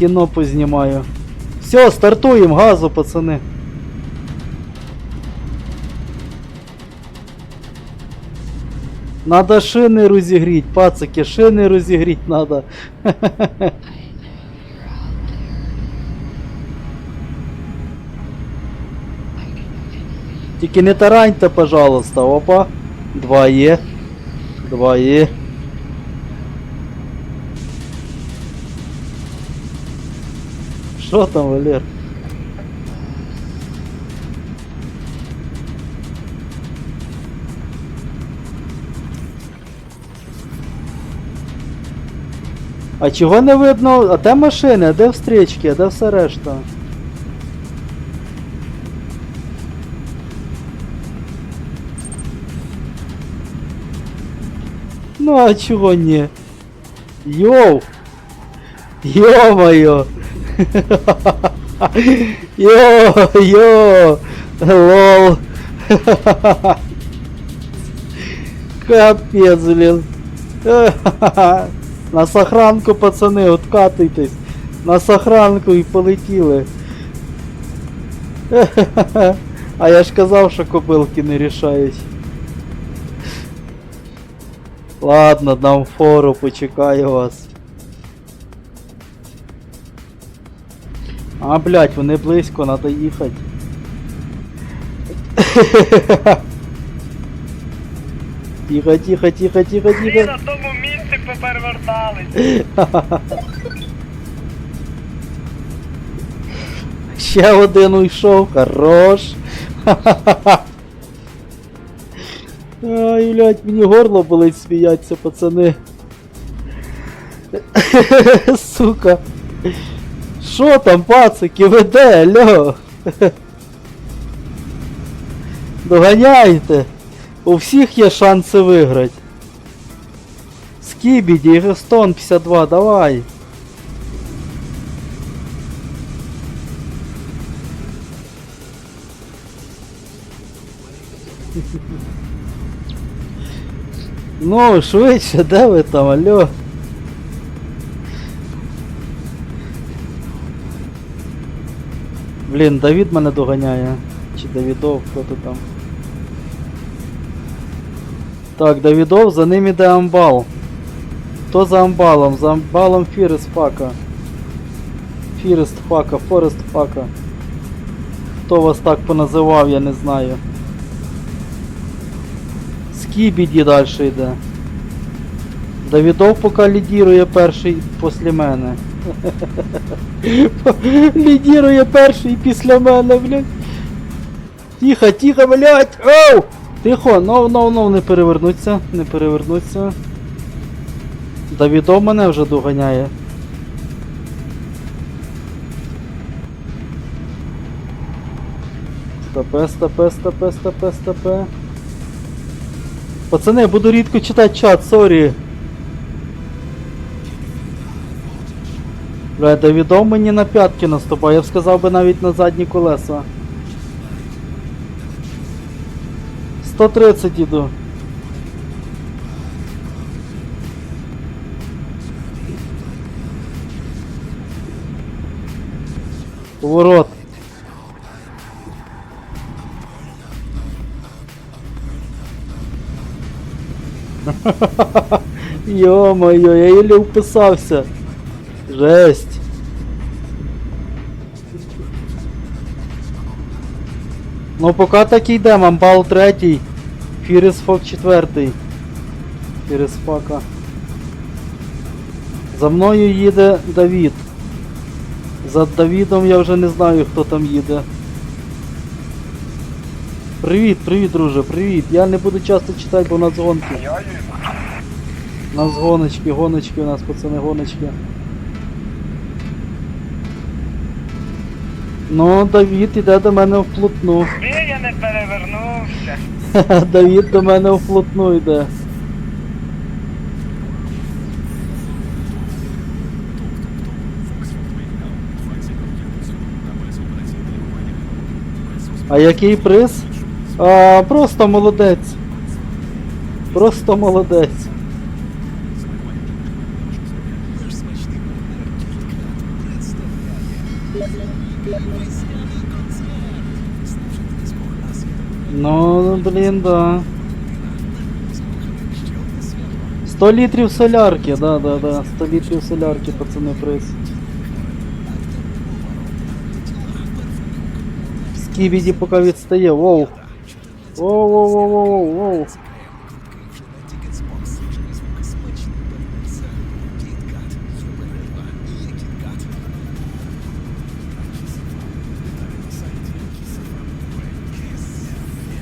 Кіно познімаю. Все, стартуємо, газу, пацани. Надо шини розігріть, пацики, шини розігріть надо. Тільки не тараньте, пожалуйста. Опа. Два є. Два є. Що там, Валер? А чого не видно? А де машини? А де встрічки? А де все решта? Ну а чого ні? Йоу! Ё-моё! Йо, йо! Лол! Капец, блин! На сохранку, пацани, откатуйтесь! На сохранку і полетіли! А я ж казав, що кобилки не рішають. Ладно, дам фору, почекаю вас. А, блядь, вони близько, надо їхати. Тихо, тихо, тихо, тихо, Всі тихо. на тому місці поперевертались. Ще один уйшов, хорош. Ай, блядь, мені горло болить сміяться, пацани. Сука. Що там, пацики, веде, алло? Доганяйте. У всіх є шанси виграти. Скібіді, Гестон 52, давай. Ну, швидше, де ви там, алло? Блін, Давід мене доганяє. Чи Давідов, хто то там. Так, Давідов, за ним іде амбал. Хто за амбалом? За амбалом Фірест Фака. Фірест Фака, Форест Фака. Хто вас так поназивав, я не знаю. Скібіді далі йде. Давідов поки лідірує перший після мене. лідірує перший після мене, блядь. Тихо, тихо, блядь! Оу! Тихо, ну, ну, ну, не перевернуться, не перевернуться. Давідов мене вже доганяє. Стопе, стопе, стопе, стопе, стопе. Пацани, я буду рідко читати чат, сорі. Бля, Давідов мені на п'ятки наступає, я б сказав би навіть на задні колеса. 130 іду. Поворот. Ё-моё, я еле уписався. Жесть. Ну поки так і йдемо, амбал третій. Фіріс Фок четвертий. Фіріс Фака. За мною їде Давід. За Давідом я вже не знаю хто там їде. Привіт, привіт, друже, привіт. Я не буду часто читати, бо у нас гонки. У нас гоночки, гоночки у нас, пацани, гоночки. Ну, Давід іде до мене вплотну. Ні, я не перевернувся. Давід до мене вплотну йде. А який приз? А, просто молодець. Просто молодець. Ну, блін, да. 100 літрів солярки, да, да, да. 100 літрів солярки, пацани, приз. Скібіді поки відстає, воу. Воу, воу, воу, воу, воу.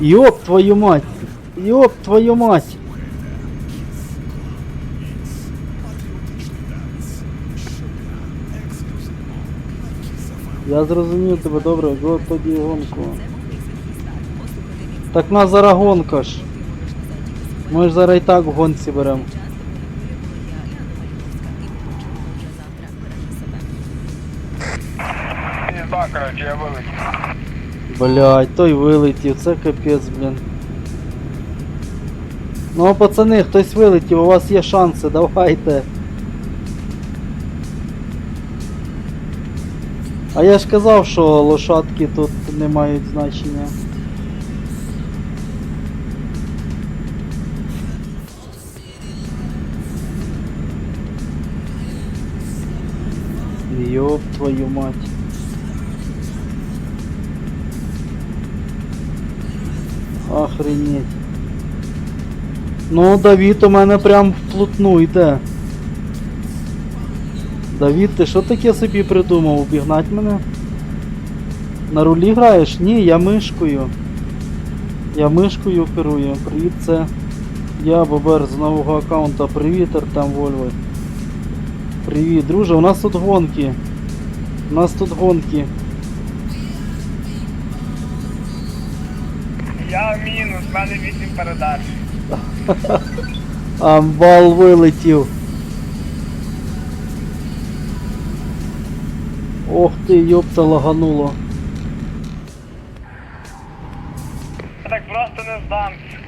Ёб твою мать! Ёб твою мать! Я зрозумів тебе, добре, го тоді гонку. Так на зараз гонка ж. Ми ж зараз і так в гонці беремо. Пізда, коротше, я вилетів. Блять, той вилетів, це капець, блін. Ну, пацани, хтось вилетів, у вас є шанси, давайте. А я ж казав, що лошадки тут не мають значення. Ёб твою мать. Охренеть. Ну, Давід у мене прям вплотну йде. Давід, ти що таке собі придумав? Обігнать мене? На рулі граєш? Ні, я мишкою. Я мишкою керую. Привіт, це я Бобер з нового аккаунта. Привіт, Артем Вольви. Привіт, друже, у нас тут гонки. У нас тут гонки. Мінус, в мене 8 передач. Амбал вилетів. Ох ти, йопта лагануло. Я так просто не здамся.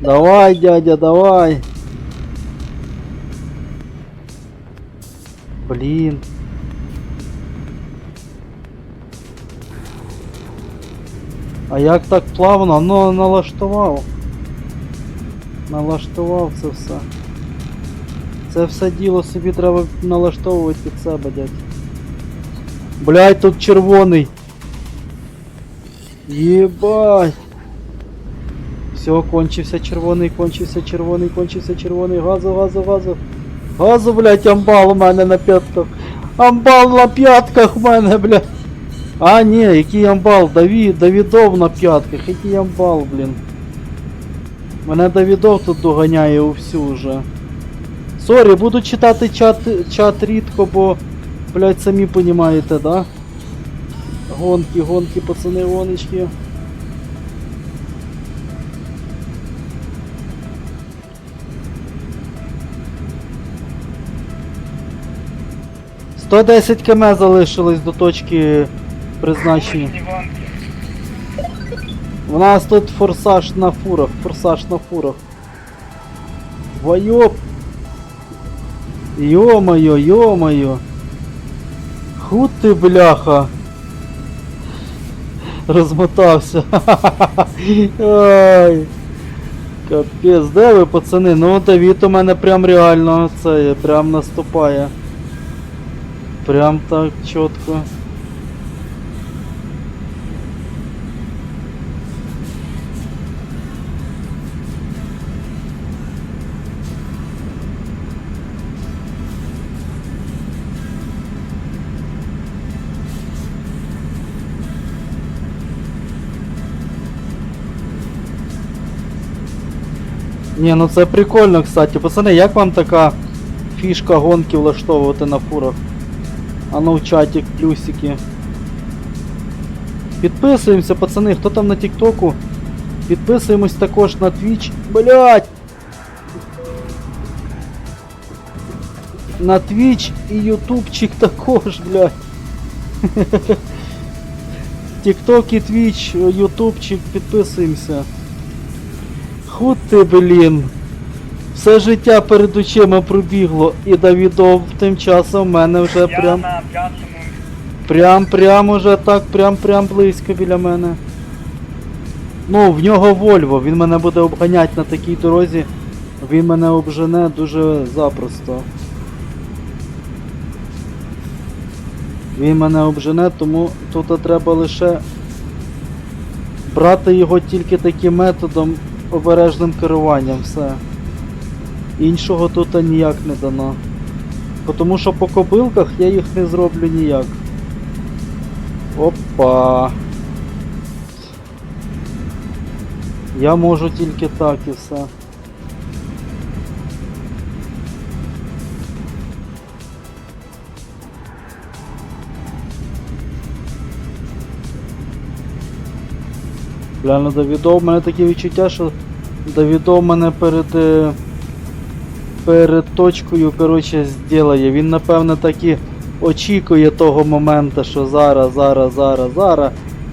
Давай, дядя, давай. Блін. А як так плавно? Ну, налаштував. Налаштував це все. Це все діло собі треба налаштовувати під себе, дядь. Блядь, тут червоний. Єбать. Все, кончився червоний, кончився червоний, кончився червоний, газу, газу, газу. Газу, блядь, амбал у мене на п'ятках. Амбал на п'ятках у мене, блядь. А, ні, який амбал, Давід, Давідов на п'ятках, який амбал, блін. Мене Давідов тут доганяє увсю вже. Сорі, буду читати чат, чат рідко, бо, блядь, самі понімаєте, да? Гонки, гонки, пацани, гоночки. Сто десять км залишилось до точки призначення. Вуличні гонки. У нас тут форсаж на фурах, форсаж на фурах. Твоё... Ё-моё, ё-моё. Ху ти, бляха. Розмотався. Ай. Капець, де ви, пацани? Ну, Давід у мене прям реально це прям наступає. Прям так чітко. Ні, ну це прикольно, кстати. Пацани, як вам така фішка гонки влаштовувати на фурах? А ну в чаті плюсики. Підписуємося, пацани, хто там на Тіктоку? Підписуємось також на Twitch. Блять! На Twitch і Ютубчик також, блядь. Тікток і Twitch, Ютубчик, підписуємося. Ху ти, блін. Все життя перед очима пробігло, і Давідов тим часом в мене вже Я прям. на п'ятому Прям, прям уже так, прям, прям близько біля мене. Ну, в нього Вольво, він мене буде обганяти на такій дорозі. Він мене обжене дуже запросто. Він мене обжене, тому тут треба лише брати його тільки таким методом обережним керуванням, все. Іншого тут ніяк не дано. Тому що по кобилках я їх не зроблю ніяк. Опа. Я можу тільки так і все. Бля, ну Давідов, в мене таке відчуття, що Давідов мене перед. е, перед точкою, коротше, зділає. Він, напевно, так і очікує того моменту, що зараз, зараз, зараз, зараз.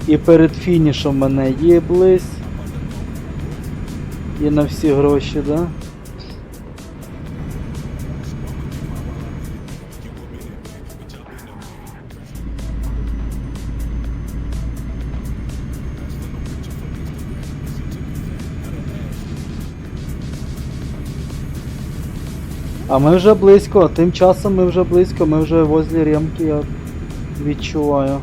І перед фінішом мене їблись. І на всі гроші, да? А ми вже близько, тим часом ми вже близько, ми вже возле ремки, я відчуваю.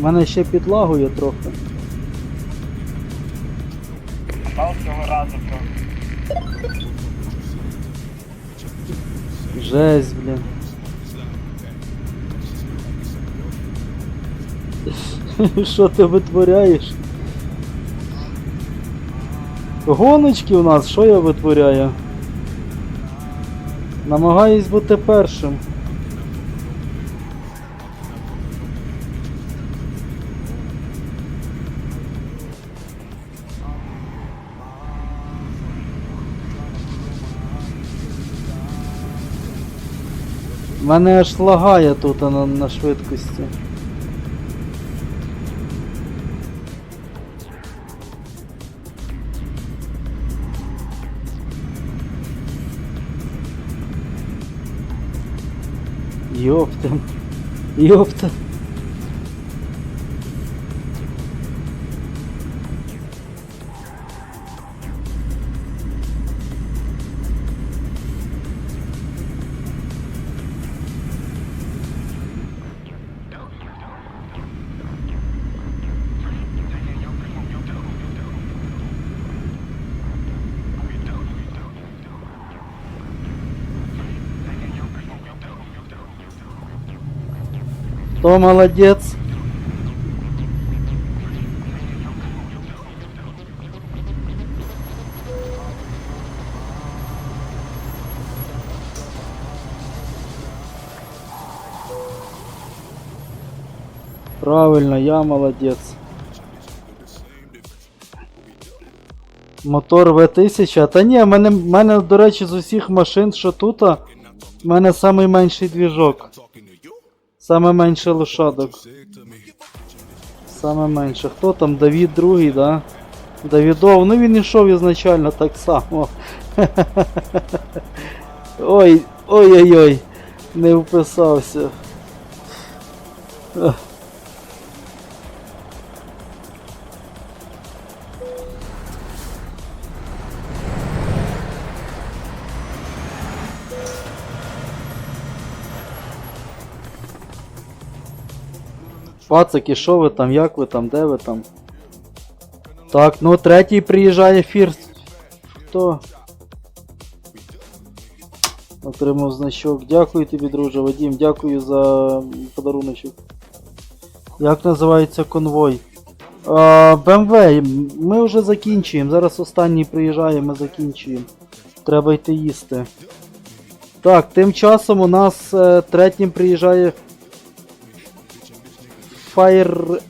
У мене ще підлагує трохи. Жесть, блін. Що ти витворяєш? Гоночки у нас, що я витворяю? Намагаюсь бути першим. Мене аж лагає тут на, на швидкості. Ёпта. Ёпта. Кто молодец? Правильно, я молодец. Мотор V1000. Та ні, в мене, в мене, до речі, з усіх машин, що тут, в мене найменший двіжок. Саме менше лошадок. Саме менше. Хто там? Давід другий, да? Давідов, ну він ішов ізначально так само. Ой, ой-ой-ой, не вписався. Ех. Пацаки, що ви там, як ви там, де ви там? Так, ну третій приїжджає Фірс. Хто? Отримав значок. Дякую тобі, друже, Вадім, дякую за подаруночок. Як називається конвой? БМВ, ми вже закінчуємо. Зараз останній приїжджає, ми закінчуємо. Треба йти їсти. Так, тим часом у нас е, третім приїжджає Фаєр...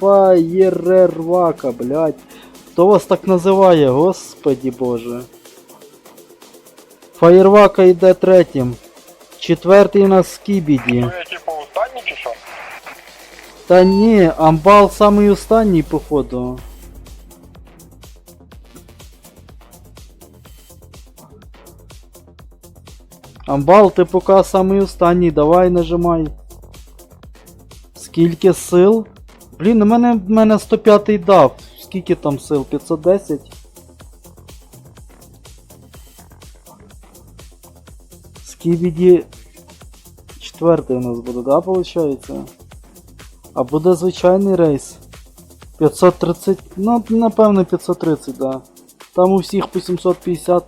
Фаєрервака, блядь. Хто вас так називає, господі боже. Фаєрвака йде третім. Четвертий у нас Скібіді. Ви типу останні чи що? Та ні, амбал самий останній, походу. Амбал, ти поки самий останній, давай нажимай. Скільки сил? Блін, у мене, в мене 105 дав. Скільки там сил? 510? Скібіді четвертий у нас буде, да, виходить? А буде звичайний рейс. 530, ну, напевно, 530, да. Там у всіх по 750,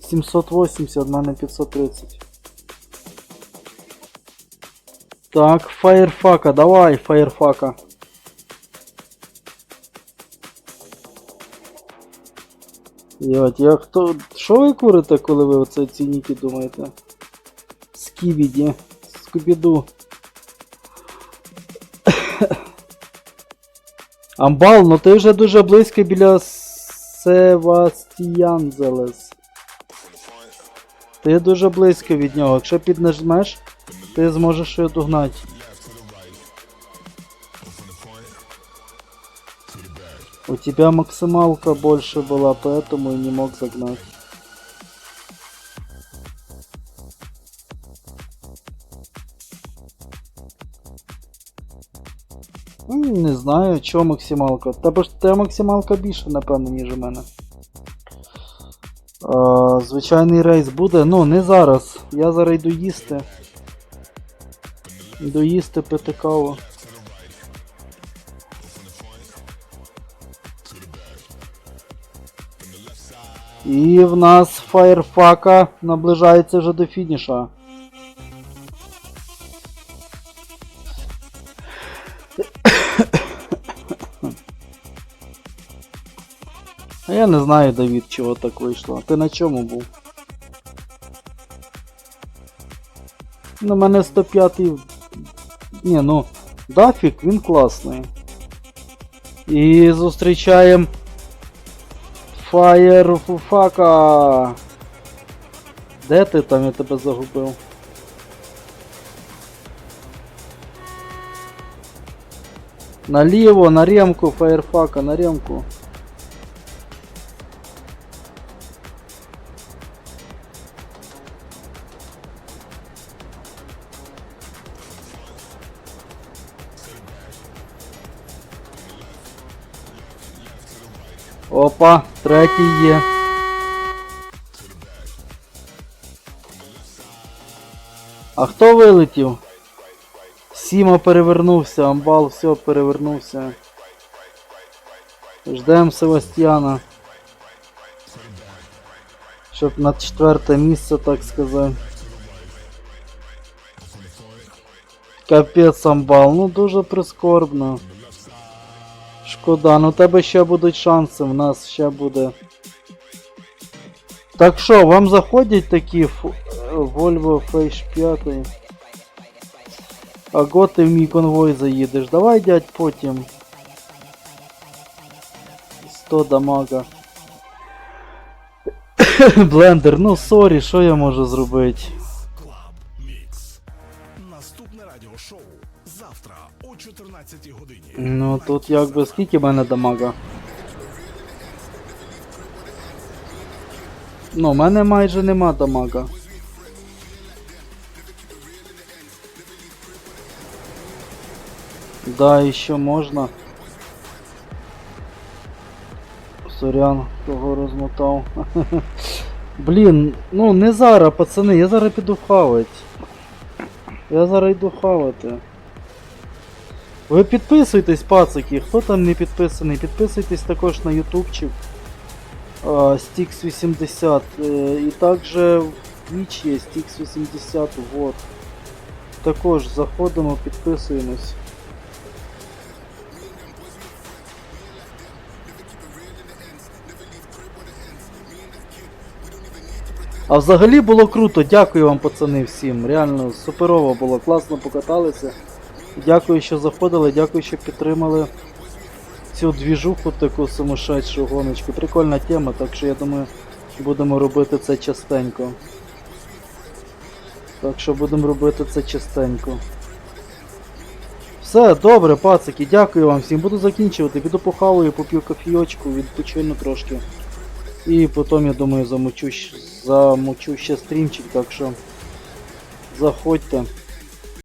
780, в мене 530. Так, фаєрфака, давай, фаєрфака. Йот, я хто. Що ви курите, коли ви оце ці ніки думаєте? Скібіді, скубіду. Амбал, ну ти вже дуже близько біля Севастіянзелес. Ти дуже близько від нього. Якщо піднажмеш, ти зможеш його догнати. У тебя максималка больше была, поэтому и не мог загнать. М, Не знаю, чого максималка. Тебе ж те максималка більше, напевно, ніж у мене. А, звичайний рейс буде. Ну, не зараз. Я зараз йду їсти. Йду їсти, пити каву. І в нас фаєрфака наближається вже до фініша. А я не знаю, Давід, чого так вийшло. Ти на чому був? Ну, мене 105 Ні, ну, Дафік, він класний. І зустрічаємо Фаєрфака. Де ти там я тебе загубив? Наліво, на ремку, фаєрфака, на ремку. Опа, третій є. А хто вилетів? Сіма перевернувся, амбал, все, перевернувся. Ждем Севастьяна. Щоб на четверте місце, так сказати. Капець амбал, ну дуже прискорбно. Шкода, ну тебе ще будуть шанси, в нас ще буде. Так що, вам заходять такі е, Volvo Face 5? А го ти в мій конвой заїдеш. Давай, дядь, потім. 100 дамага. Блендер, ну сорі, що я можу зробити? 12 годині. Ну тут якби скільки в мене дамага. Ну, у мене майже нема дамага. Да, еще можна. Сорян, кого розмотав. Блін, ну не зараз, пацани, я зараз піду хавать. Я зараз йду хавати. Ви підписуйтесь, пацики, хто там не підписаний, підписуйтесь також на ютубчик Stix 80. е, І також в Twitch є Stix 80, вот. Також заходимо, підписуємось. А взагалі було круто, дякую вам, пацани, всім. Реально суперово було, класно покаталися. Дякую, що заходили, дякую, що підтримали цю двіжуху таку сумасшедшу гоночку. Прикольна тема, так що я думаю, будемо робити це частенько. Так що будемо робити це частенько. Все, добре, пацики, дякую вам всім. Буду закінчувати. Піду похаваю, поп'ю кофійочку, відпочину трошки. І потім, я думаю, замочу, замочу ще стрімчик, так що заходьте.